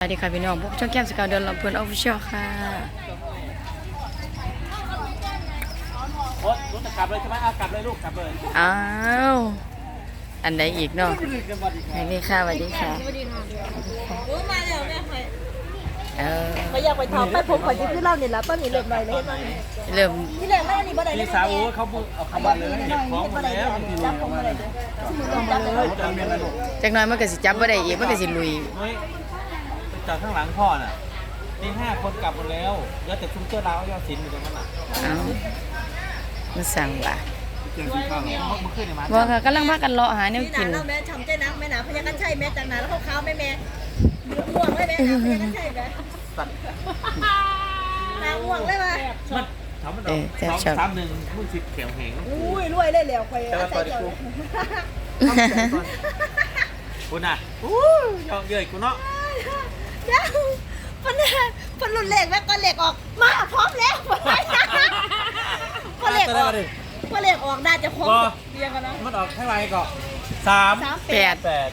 สวัสดีค่ะพี่น้องพบช่องแก้มสกาวเดินลำเพลินออฟฟิเชียลค่ะโอ๊ตรู้จะกลับเลยใช่ไหมเอากลับเลยลูกกลับเลยอ้าวอันใดอีกเนาะสวัสดีค่ะสวัสดีค่ะรู้มาแล้วแม่คอยเออไปอยากไปทำไปผมขอจิ้มที่เล่าเนี่ยละต้นนี้เล็กหน่อยเลยเห็นไหมเริ่มที่เล็กไม่อันนี้บ่ได้เลยพี่สาวโอ้เขาบุเอาขบันเลยเก็บของหมดแล้วจับผมบ่ได้เลยจับเลยจำเป็นอะไรลูกจักหน้อยมันก็สิจับบ่ได้อีกมันก็สิลุยนุ้ยไป จอดข้างหลังพ่อน่ะนี่ห้าคนกลับหมดแล้วแล้วแต่คุ้มเจ้าดาวยอดสินอยู่ตรงนั้นน่ะเอ้ามันสั่งบ่าเจอที่ข้าวเมื่อคืนเนี่ยมาว่าค่ะกำลังพากันเลาะหาแนวนี่กินานแล้วแม่ทำใจนักแม่หนาพยากันใช่แม่จังนาแล้วเขาขาวแม่แม่ม่วงเลยแม่หนาพยากันใช่แม่ตัดนางม่วงเลยมามันทำมันออกสองสามหนึ่งมุ่งสิบเขียวแหงอุ้ยรวยเลยแล้วคอยแต่ว่าตอนใส่นี้เดียวกูคุณน่ะอู้ยองเย้ยกูเนาะเจ้าพันเนี่ยพันรุ่นเหล็กแม่ก็เหล็กออก มาพร้อมแล้วพอเหล็กออกพอเหล็กออกได้จะครบเรียงกันนะมันออกเท่าไหร่ก่อนสามสามแปดแปด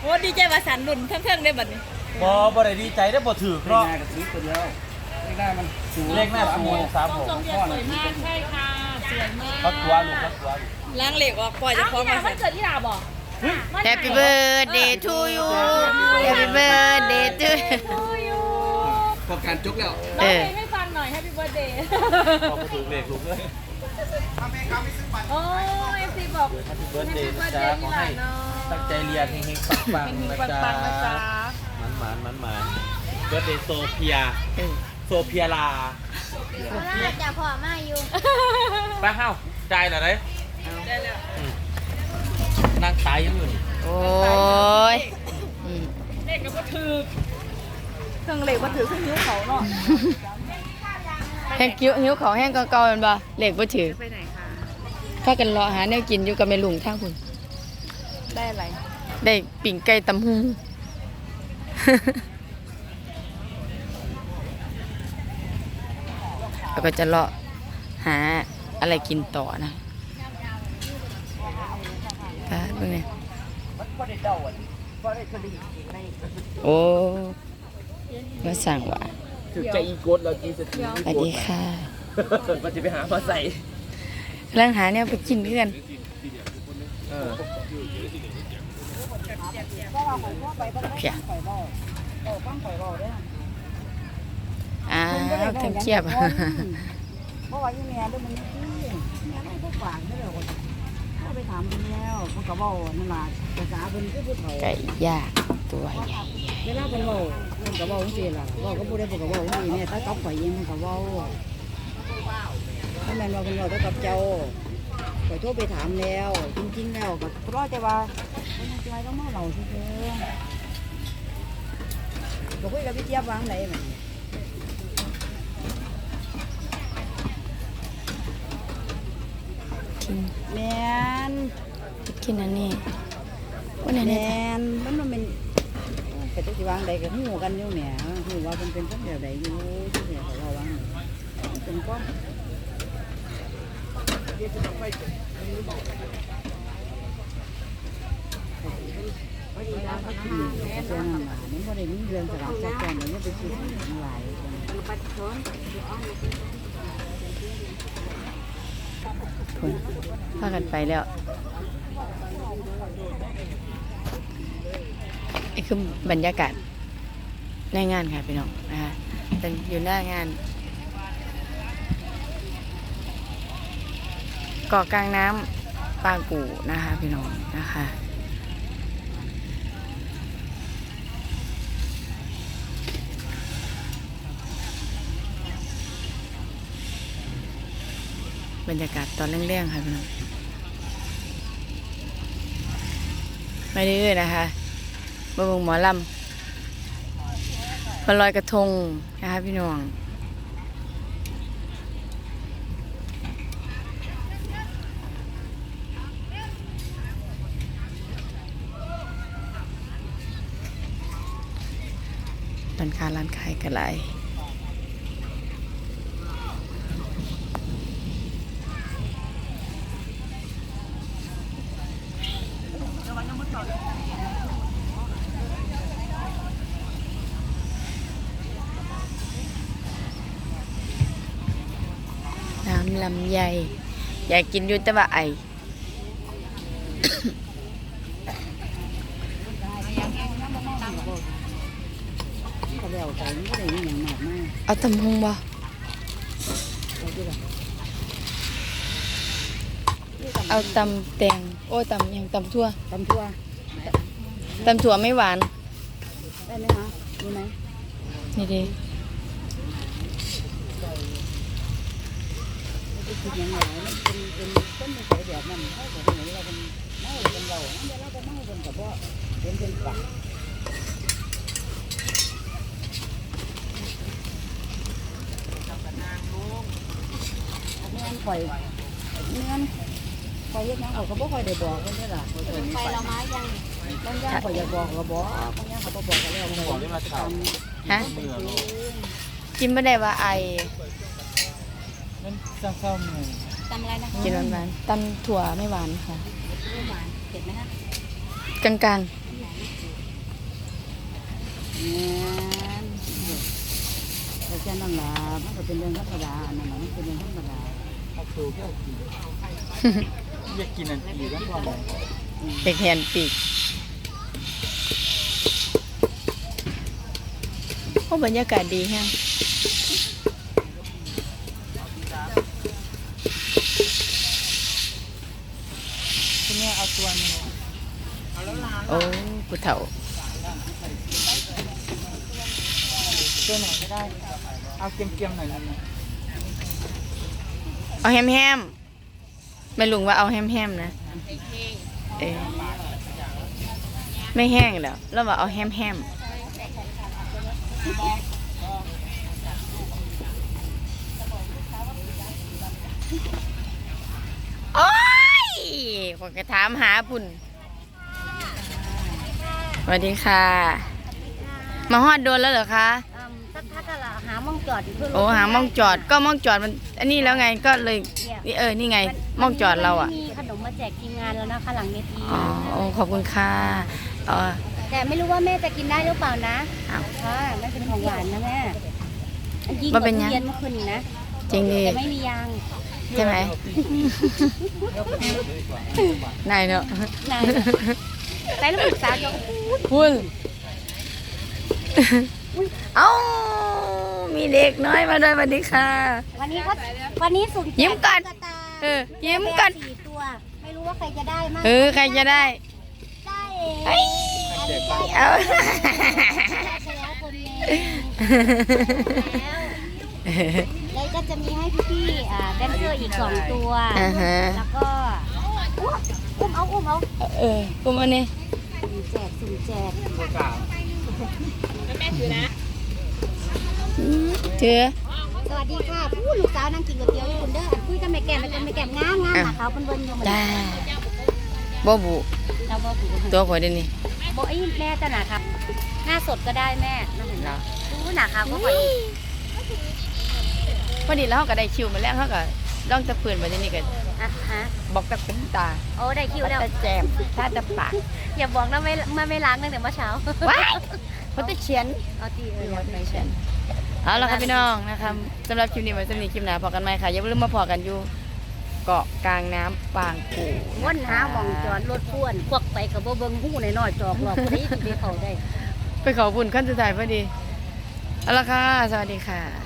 โอ้ดีใจว่าสันรุ่นเพิ่งๆได้บัดนี้บอบอได้ดีใจได้บ่ถือเพราะซื้อตัวเดียวเลขหน้ามันศูนย์เลขหน้าสมูสามหกพ่อหนึ่งพักตัวลูกพักตัวลูกล้างเหล็กออกปล่อยจะพร้อมมาสันแฮปปี้เบิดทูยูแฮปปี้ เบิร์ดเดย์ทูพอการจุกแล้วเออให้ฟังหน่อย Happy Birthday พอมาถูกเลขลูกเลยโอ้เอฟซีบอกแฮปปี้เบิร์ดเดย์นะจ๊ะขอให้ตั้งใจเรียนเฮงๆปังๆนะจ๊ะมันหมานมันหมานเบิร์ดเดย์โซเฟียเออโซเฟียลาน่าจะพอมาอยู่ป้าเฮ้าใจเหรอเด้ นั่งตายยังอยู่นี่โอ้ยอืมเครื่องเหล็กมาถือเครื่องนิ้วเขาเนาะแห้งกิ้วหิวเขาวแห้งเก่าๆแมันบ่เหล็กบ่ถือ ไปไหนคะพากันเลาะหาแนวกินอยู่กับแม่ลุงทางคุณได้อะไรได้ปิ่งไก่ตำหูแล้วก็จะเลาะหาอะไรกินต่อนะค่ะเพิ่งเนี่ยโอ้มาสั่งว่ะถึงใจอีโกดเราจีสตีสวัสดีค่ะมันจะไปหามาใส่กำลังหาเนี่ยไปกินเพื่อนเออเพียอ้าวทั้งเกียบเพราะว่าอีแม่ด้วยมันนี่แม่ไม่ผู้ฝากไม่เลยคนเขา ไปถามเพิ่นแล้วเขาก็บอกนั่นล่ะภาษาเพิ่นคือผู้เฒ่าไก่ย่างตัวใหญ่เวลาเพิ่นเว้าเพิ่นก็เว้าจังซี่ล่ะเว้าก็บ่ได้บ่ก็เว้าจังซี่แม่ถ้ากับข่อยเองมันก็เว้าถ้าแม่นว่าเพิ่นเว้าแต่กับเจ้าข่อยโทรไปถามแล้ว จริงๆแล้วก็รอแต่ว่าเพิ่นสิให้เรามาเล่าซื่อๆก็คุยกับพี่เจี๊ยบวางไหนแม่ กินแม่นกินอันนี้วันไหนแมเนี่ยนมันมันเป็นแต่ตัวที่วางใดก็หูกันอยู่แหมหูว่ามันเป็นคนแบบใดอยู่ที่เนี่ยเขาเราวางมันเป็นก้อนเจ้านั่นล่ะมันก็ได้มีเรื่องสลับซับซ้อนมันไม่ไปคิดหลายคุณ พากันไปแล้วนี่คือบรรยากาศในงานค่ะพี่น้องนะคะเป็นอยู่หน้างานเกาะกลางน้ำปางกู่นะคะพี่น้องนะคะ บรรยากาศตอนเร่งๆค่ะพี่น้องไม่ดื้อนะคะบะบงหมอลำมาลอยกระทงนะคะพี่น้องร้านค้าร้านขายกันหลายำ ลำไยอยากกินอยู่แต่ว่าไอก็แล้วใจมันก็ได้อหย่างมากมายเอาตำหงบ่เอาดีล่ะเอาตำแตงโอ้ยตำหยังตำทั่วตำทั่วตำถั่วไม่หวานได้ไหมคะมีไหมนี่ดิ ก็คือย่างไรมันเป็นเป็นต้นไม้แบบนั้นเขาบอกว่าเราเป็นเน่าเป็นเรานั่นเดี๋ยวเราก็เน่าเป็นกับว่าเป็นเป็นปากเงี้ยข่อยเงี้ยข่อยเฮ็ดหยังเอาก็บ่ค่อยได้บอกเพิ่นเด้อล่ะไปเราไม้ยังบางย่างข่อยอยากบอกก็บอกบางอย่างเขาบ่บอกก็แล้วบอกได้มาข่าวฮะกินไม่ได้ว่าไอ นั่นเศร้าๆมือทำอะไรนะคะกินหวานๆตำถั่วไม่หวานค่ะ ไม่หวานเผ็ดไหมคะกลางแม่นแต่แค่นั้นล่ะมันก็เป็นเรื่องธรรมดาอันนั้นน่ะมันเป็นเรื่องธรรมดาเอาครูแก้วกินอยากกินอันกี่ทั้งวันเลยๆเด็กแหนปีกโอ้บรรยากาศดีแฮง อ้ผู้เฒ่าตัวไหนก็ได้ เอาเกรียมๆหน่อยนึงเอาแฮมแฮมๆไม่ลุงว่าเอาแฮมแฮมๆนะเออไม่แห้งแล้ว แล้วว่าเอาแฮมแฮมโอ้ยคนก็ถามหาปุ่น สวัสดีค่ะ มาฮอดโดนแล้วเหรอคะสักพักก็ละหามองจอดอยู่เพื่อโอ้หามองจอดก็มองจอดมัน อันนี้แล้วไงก็เลยนี่เออนี่ไงมองจอดเราอะ มีขนมมาแจกทีมงานแล้วนะคะหลังเวทีอ๋อโอ้ขอบคุณค่ะอ๋อแต่ไม่รู้ว่าแม่จะกินได้หรือเปล่านะอ้าวค่ะไม่เป็นของหวานนะแม่อันยิงมักับนเป็นทุยังเรียนเมื่อคืนนี้นะจริงดิแต่ไม่มียางใช่ไหมนายเนาะนาย ใส่ลูกปรึกษาจะคุณเอ้ามีเด็กน้อยมาด้วยสวัสดีค่ะ วันนี้เขาวันนี้สุ่มแจยิ้มก่อน ตุ๊ตาเออยิ้มก่อนสี่ตัว ไม่รู้ว่าใครจะได้มากเออ ใครจะได้ได้เอ้ยอันนี้ได้เอาไปแล้วคนหนึงแล้วแล้วก็จะมีให้พี่ๆอ่าแดนเซอร์อีกสองตัว อ่าฮะ แล้วก็ อุ๊ยอุ้มเอาอุ้มเอาเออกุมอันนี้สุ่มแจกสุ่มแจกตัวกลางอืมเถือสวัสดีค่ะผู้ลูกสาวนั่งกินก๋วยเตี๋ยวอยู่คุณเด้ออันคุยกันไม่แก่ไม่กันไม่แก่งามงามหนาขาวเป็นเบิ้ลอยู่เหมือนจ้าบ่บุเราบอกถูกตัวข่อยเดี๋ยวนี้บอกไอ้แม่จะหนาครับหน้าสดก็ได้แม่นั่นเห็นเหรแล้อวผู้หนาขาวก็พอดีพอดีแล้วเขาก็ได้คิวมาแล้วเขาก็ลองตะปืนมาที่นี่ก็ อะฮะบอกตะเป็นตาโอ้ได้คิวแล้วตะแจมถ้าตะปากอย่าบอกนะไม่ไม่ไม่ล้างตั้งแต่เมื่อเช้าว้ายเขาจะเขียนเอาตีเออไม่เขียนเอาละครับพี่น้องนะครับสำหรับคลิปนี้ไว้สำหรับคลิปหน้าพอกันไหมค่ะอย่าลืมมาพอกันอยู่เกาะกลางน้ำปางกูวนหาหมองจอดรถพ่วนควักไปกับบ่เบิ่งหู้หน่อยๆจอกหลอกได้ที่ไปเขาได้ ไปเขาบุญขั้นสุดท้ายพอดีเอาละค่ะ สวัสดีค่ะ